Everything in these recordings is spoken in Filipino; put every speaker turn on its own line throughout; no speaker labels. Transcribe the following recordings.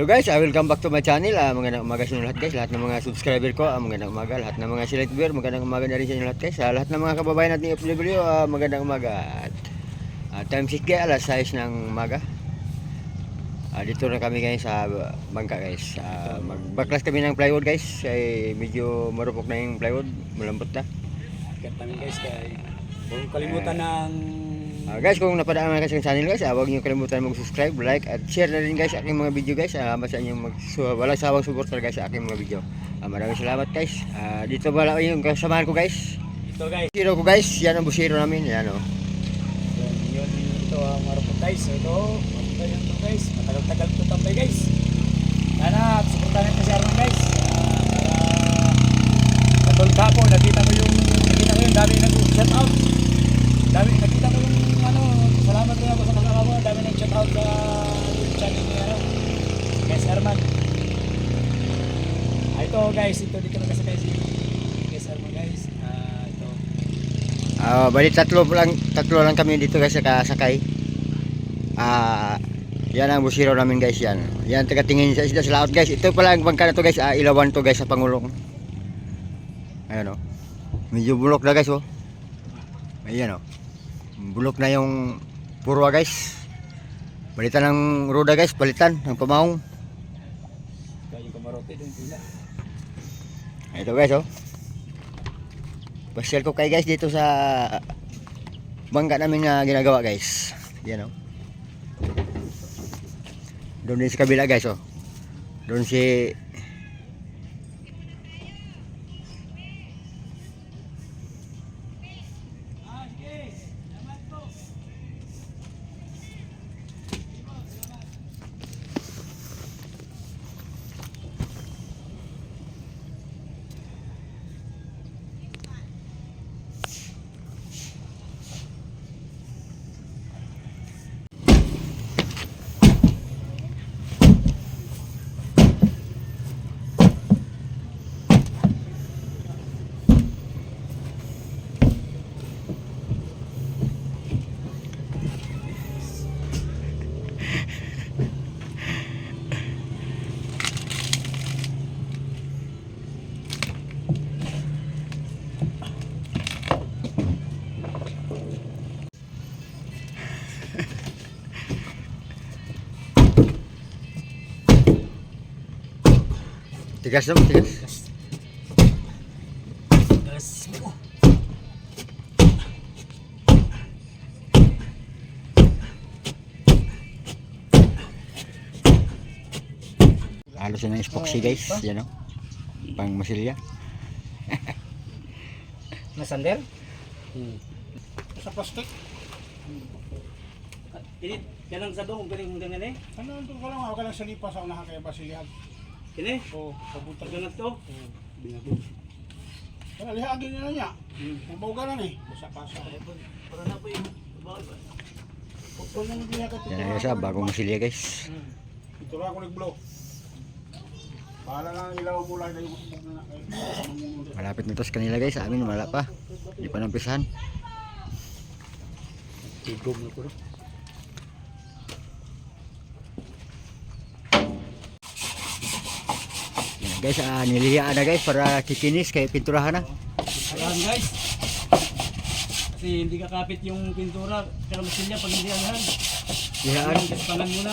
Hello guys, I welcome back to my channel. Ah, magandang umaga sa inyo lahat guys. Lahat ng mga subscriber ko, ah, magandang umaga. Lahat ng mga select viewer, magandang umaga na rin sa inyo lahat guys. Ah, lahat ng mga kababayan natin FW, ah, magandang umaga. At ah, time check guys, alas 6 ng umaga. Ah, dito na kami guys sa bangka guys. Ah, magbaklas kami ng plywood guys. Ay medyo marupok na yung plywood, malambot na.
Kat namin guys kay huwag kalimutan ng
Ah, guys, kung napadaan na kasi sa channel guys, ah, huwag niyo kalimutan mag-subscribe, like, at share na rin guys aking mga video guys. Salamat sa inyong mag su- walang sawang suporta guys sa aking mga video. Ah, maraming salamat guys. Ah, dito wala yung kasamahan ko guys.
ito guys.
Busiro ko guys, yan ang busiro namin, yan oh.
Yun, yun ito ang marupot guys. So, ito, marupot yan ito guys. Matagal-tagal ito tambay guys. Sana, suportahan natin si Arman guys. Ah, para katulad kahapon, nakita ko yung nakita ko yung dami nag-shout out. Dami nakita ko yung ano, salamat rin ako sa kasama mo. Dami nag-shout out sa yung channel ni ano. Guys Arman. Guys, ito dito na kasi guys. Guys Arman guys. Ah, ito.
Ah, bali tatlo lang, tatlo lang kami dito guys sa kasakay. Ah, yan ang busiro namin guys yan. Yan tagatingin sa isda sa laot guys. Ito pala ang bangka na to guys, ah, ilawan to guys sa Pangulong. Ayan oh. Medyo bulok na guys oh. Ayan oh. Bulok na yung purwa guys. Balitan ng roda guys, balitan ng pamahong.
Kaya yung kamarote doon pila.
Ito guys oh. Pasyal ko kay guys dito sa bangka namin na ginagawa guys. Yan oh. Doon din sa kabila guys oh. Doon si Tigas naman, tigas.
Gas mo.
Halos na ng epoxy guys, yan oh. Pang masilya.
Nasander? Hmm.
Sa plastic.
Ini kanang sa dong galing dengan eh.
Ano ito ka lang, ako ka lang salipa sa unahan kaya basilihan.
Kini
O, pabuta.
taganat to. Binago.
Kaya lihagin nyo na niya. Ang bawga na ni. Basta pasa.
Para na po yung
nagliha ka
Yan ang isa, bagong masilya guys.
Ito lang ako nag-blow. Bahala lang ang ilaw mo lang na na na.
Malapit na to sa kanila guys, sa amin wala pa. Hindi pa nampisahan.
tigom na ko.
Yan, guys, ah, nilihiyaan na guys para kikinis kay pinturahan na.
Ayan guys. Kasi hindi kakapit yung pintura pero masilya pag hindi yan.
Lihiyaan.
Gaspanan muna.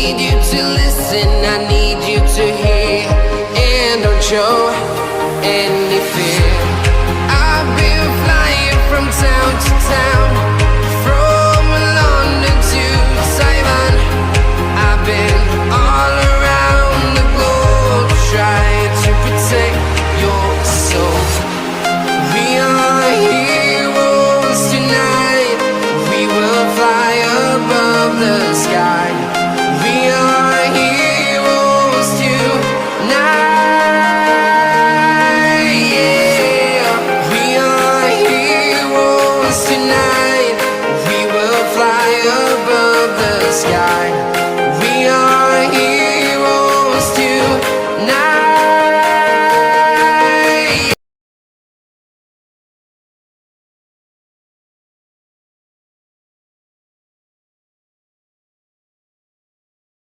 need you to listen, I need you to hear, and don't show any fear.